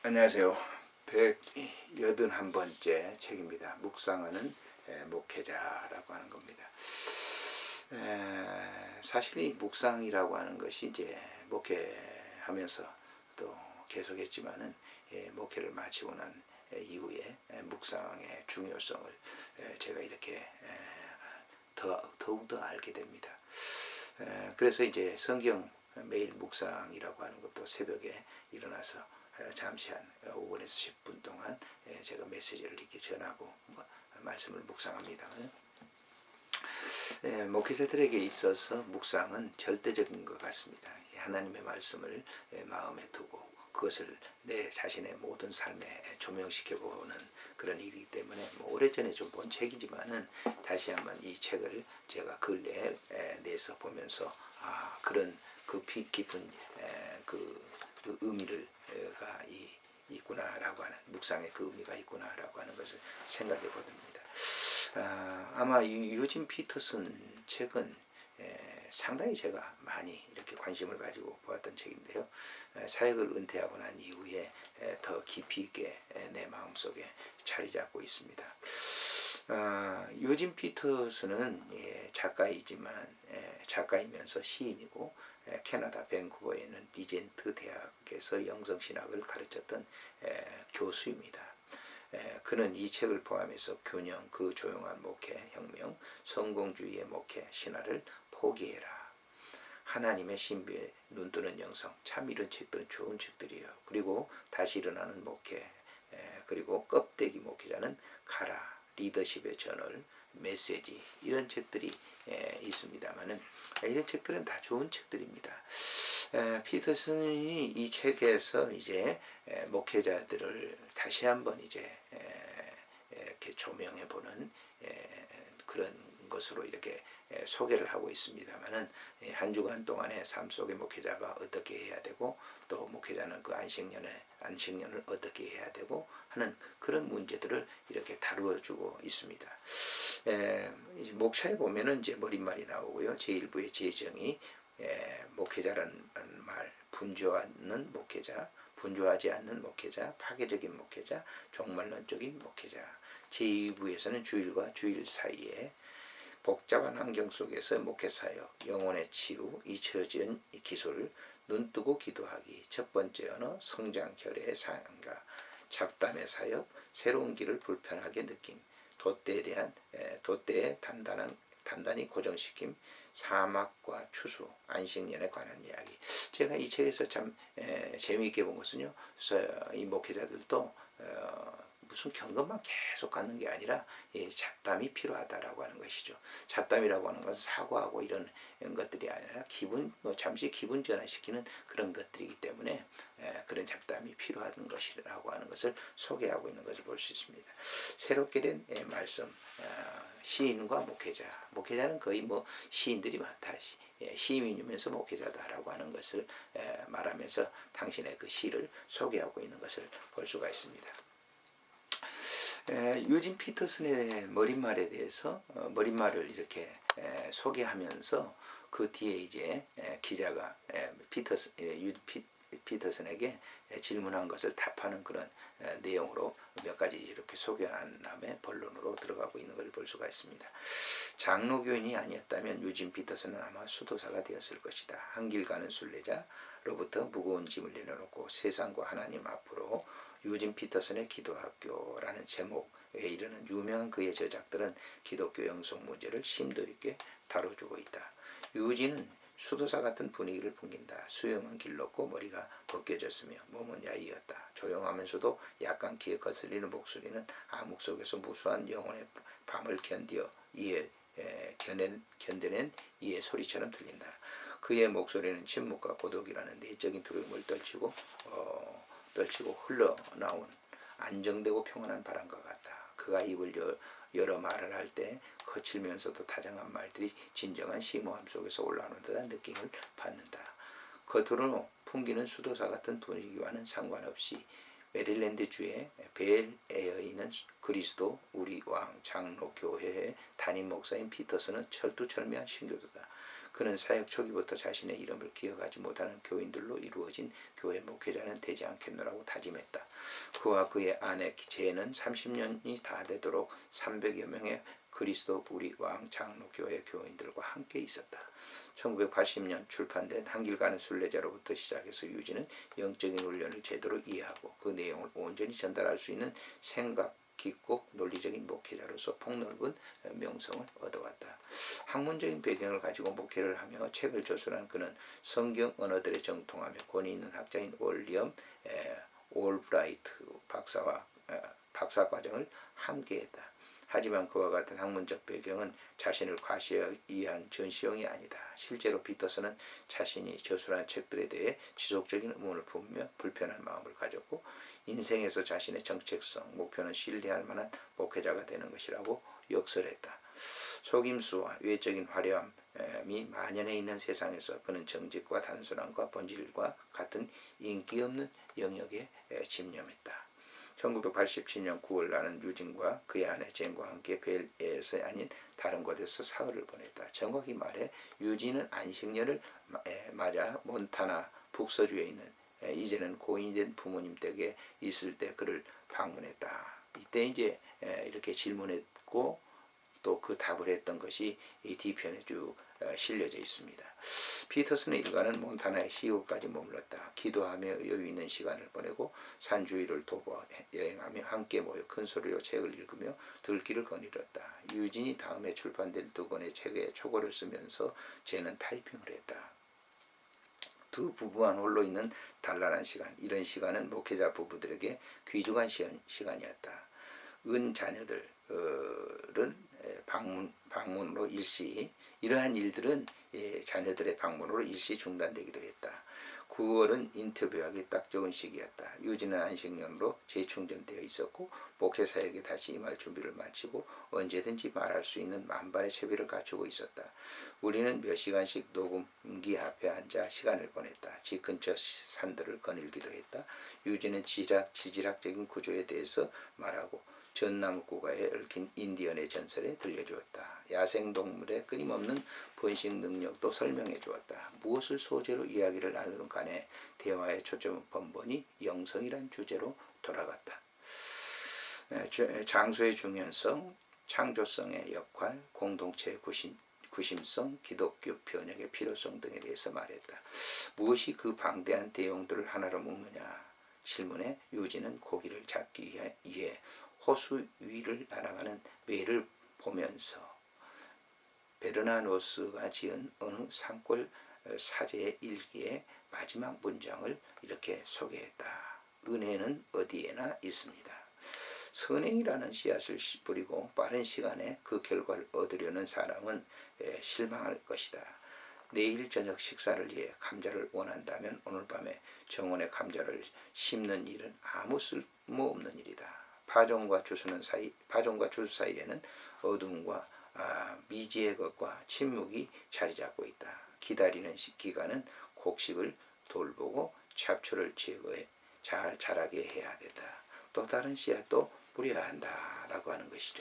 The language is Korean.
안녕하세요. 181번째 책입니다. 묵상하는 에, 목회자라고 하는 겁니다. 에, 사실 이 묵상이라고 하는 것이 이제 목회하면서 또 계속했지만은 예, 목회를 마치고 난 이후에 에, 묵상의 중요성을 에, 제가 이렇게 에, 더 더욱 더 알게 됩니다. 에, 그래서 이제 성경 매일 묵상이라고 하는 것도 새벽에 일어나서 에, 잠시 한 5분에서 10분 동안 에, 제가 메시지를 이렇게 전하고 뭐, 말씀을 묵상합니다. 에, 목회자들에게 있어서 묵상은 절대적인 것 같습니다. 하나님의 말씀을 에, 마음에 두고 그것을 내 자신의 모든 삶에 조명시켜 보는 그런 일이기 때문에 뭐 오래전에 좀 본 책이지만은 다시 한번 이 책을 제가 근래에 에, 내서 보면서 아 그런 그 피- 깊은 에, 그, 그 의미를가 이 있구나라고 하는 묵상의 그 의미가 있구나라고 하는 것을 생각해 보듭니다. 아, 아마 이 유진 피터슨 책은 에, 상당히 제가 많이 이렇게 관심을 가지고 보았던 책인데요. 에, 사역을 은퇴하고 난 이후에 에, 더 깊이 있게 에, 내 마음속에 자리 잡고 있습니다. 아, 요진 피터스는 예, 작가이지만 예, 작가이면서 시인이고 예, 캐나다 밴쿠버에 있는 리젠트 대학에서 영성신학을 가르쳤던 예, 교수입니다. 예, 그는 이 책을 포함해서 균형, 그 조용한 목회, 혁명, 성공주의의 목회, 신화를 포기해라. 하나님의 신비에 눈뜨는 영성 참 이런 책들은 좋은 책들이에요. 그리고 다시 일어나는 목회 에, 그리고 껍데기 목회자는 가라 리더십의 저널 메시지 이런 책들이 에, 있습니다만은 이런 책들은 다 좋은 책들입니다. 에, 피터슨이 이 책에서 이제 에, 목회자들을 다시 한번 이제 에, 이렇게 조명해 보는 그런 것으로 이렇게 에, 소개를 하고 있습니다만은 예, 한 주간 동안의 삶 속의 목회자가 어떻게 해야 되고 또 목회자는 그 안식년에 안식년을 어떻게 해야 되고 하는 그런 문제들을 이렇게 다루어 주고 있습니다. 에, 목차에 보면은 이제 머릿말이 나오고요. 제1부의 재정이 에, 목회자라는 말 분주하는 목회자 분주하지 않는 목회자, 파괴적인 목회자, 종말론적인 목회자. 제2부에서는 주일과 주일 사이에 복잡한 환경 속에서 목회 사역, 영혼의 치유, 잊혀진 기술, 눈뜨고 기도하기, 첫 번째 언어, 성장 결의 상가, 잡담의 사역, 새로운 길을 불편하게 느낌, 돛대에 대한 에, 돛대의 단단한 단단히 고정시킴, 사막과 추수, 안식년에 관한 이야기. 제가 이 책에서 참 에, 재미있게 본 것은요. 이 목회자들도 어, 무슨 경험만 계속 갖는 게 아니라 예, 잡담이 필요하다라고 하는 것이죠. 잡담이라고 하는 것은 사고하고 이런 것들이 아니라 기분 뭐 잠시 기분 전환시키는 그런 것들이기 때문에 에, 그런 잡담이 필요한 것이라고 하는 것을 소개하고 있는 것을 볼 수 있습니다. 새롭게 된 예, 말씀 어, 시인과 목회자 목회자는 거의 뭐 시인들이 많다. 시- 예, 시인이면서 목회자다라고 하는 것을 에, 말하면서 당신의 그 시를 소개하고 있는 것을 볼 수가 있습니다. 에, 유진 피터슨의 머릿말에 대해서 어, 머릿말을 이렇게 에, 소개하면서 그 뒤에 이제 에, 기자가 에, 피터슨 에, 유 피, 피터슨에게 에, 질문한 것을 답하는 그런 에, 내용으로 몇 가지 이렇게 소개한 다음에 본론으로 들어가고 있는 걸 볼 수가 있습니다. 장로교인이 아니었다면 유진 피터슨은 아마 수도사가 되었을 것이다. 한길 가는 순례자로부터 무거운 짐을 내려놓고 세상과 하나님 앞으로 유진 피터슨의 기도학교라는 제목에 이르는 유명한 그의 저작들은 기독교 영성 문제를 심도 있게 다뤄주고 있다. 유진은 수도사 같은 분위기를 풍긴다. 수영은 길렀고 머리가 벗겨졌으며 몸은 야이었다. 조용하면서도 약간 귀에 거슬리는 목소리는 암흑 속에서 무수한 영혼의 밤을 견디어 이에 에, 견낸, 견뎌낸 이의 소리처럼 들린다. 그의 목소리는 침묵과 고독이라는 내적인 두려움을 떨치고 어, 떨치고 흘러나온 안정되고 평온한 바람과 같다. 그가 입을 여, 열어 말을 할 때 거칠면서도 다정한 말들이 진정한 심오함 속에서 올라오는 듯한 느낌을 받는다. 겉으로 풍기는 수도사 같은 분위기와는 상관없이 메릴랜드 주의 벨에어 있는 그리스도 우리 왕 장로 교회의 담임 목사인 피터스는 철두철미한 신교도다. 그는 사역 초기부터 자신의 이름을 기억하지 못하는 교인들로 이루어진 교회 목회자는 되지 않겠노라고 다짐했다. 그와 그의 아내 제는 30년이 다 되도록 300여 명의 그리스도 우리 왕 장로교회 교인들과 함께 있었다. 1980년 출판된 한길 가는 순례자로부터 시작해서 유지는 영적인 훈련을 제대로 이해하고 그 내용을 온전히 전달할 수 있는 생각 깊고 논리적인 목회자로서 폭넓은 명성을 얻어왔다. 학문적인 배경을 가지고 목회를 하며 책을 저술한 그는 성경 언어들에 정통하며 권위 있는 학자인 올리엄 에, 올브라이트 박사와 에, 박사 과정을 함께했다. 하지만 그와 같은 학문적 배경은 자신을 과시하기 전시용이 아니다. 실제로 피터스는 자신이 저술한 책들에 대해 지속적인 의문을 품으며 불편한 마음을 가졌고 인생에서 자신의 정책성, 목표는 신뢰할 만한 목회자가 되는 것이라고 역설했다. 속임수와 외적인 화려함이 만연해 있는 세상에서 그는 정직과 단순함과 본질과 같은 인기 없는 영역에 집념했다. 1987년 9월 나는 유진과 그의 아내 젠과 함께 벨에서 아닌 다른 곳에서 사흘을 보냈다. 정확히 말해 유진은 안식년을 맞아 몬타나 북서주에 있는 이제는 고인된 부모님 댁에 있을 때 그를 방문했다. 이때 이제 이렇게 질문했고 또 그 답을 했던 것이 이 뒤편에 쭉 실려져 있습니다. 피터슨의 일가는 몬타나의 시오까지 머물렀다. 기도하며 여유 있는 시간을 보내고 산 주위를 도보 여행하며 함께 모여 큰 소리로 책을 읽으며 들기를 거닐었다. 유진이 다음에 출판될 두 권의 책에 초고를 쓰면서 쟤는 타이핑을 했다. 두 부부만 홀로 있는 단란한 시간. 이런 시간은 목회자 부부들에게 귀중한 시간, 시간이었다. 은 자녀들은 방문, 방문으로 일시 이러한 일들은 예, 자녀들의 방문으로 일시 중단되기도 했다. 9월은 인터뷰하기 딱 좋은 시기였다. 유진은 안식년으로 재충전되어 있었고 목회사에게 다시 임할 준비를 마치고 언제든지 말할 수 있는 만반의 채비를 갖추고 있었다. 우리는 몇 시간씩 녹음기 앞에 앉아 시간을 보냈다. 집 근처 산들을 거닐기도 했다. 유진은 지질학, 지질학적인 구조에 대해서 말하고 전나무구가에 얽힌 인디언의 전설에 들려주었다. 야생동물의 끊임없는 번식 능력도 설명해 주었다. 무엇을 소재로 이야기를 나누든 간에 대화의 초점은 번번이 영성이란 주제로 돌아갔다. 장소의 중요성, 창조성의 역할, 공동체의 구심, 구심성, 기독교 변혁의 필요성 등에 대해서 말했다. 무엇이 그 방대한 내용들을 하나로 묶느냐? 질문에 유진은 고기를 잡기 위해 호수 위를 날아가는 매를 보면서 베르나노스가 지은 어느 산골 사제의 일기의 마지막 문장을 이렇게 소개했다. 은혜는 어디에나 있습니다. 선행이라는 씨앗을 뿌리고 빠른 시간에 그 결과를 얻으려는 사람은 실망할 것이다. 내일 저녁 식사를 위해 감자를 원한다면 오늘 밤에 정원에 감자를 심는 일은 아무 쓸모없는 일이다. 파종과 추수는 사이 파종과 추수 사이에는 어둠과 아, 미지의 것과 침묵이 자리 잡고 있다. 기다리는 기간은 곡식을 돌보고 잡초를 제거해 잘 자라게 해야 된다. 또 다른 씨앗도 뿌려야 한다라고 하는 것이죠.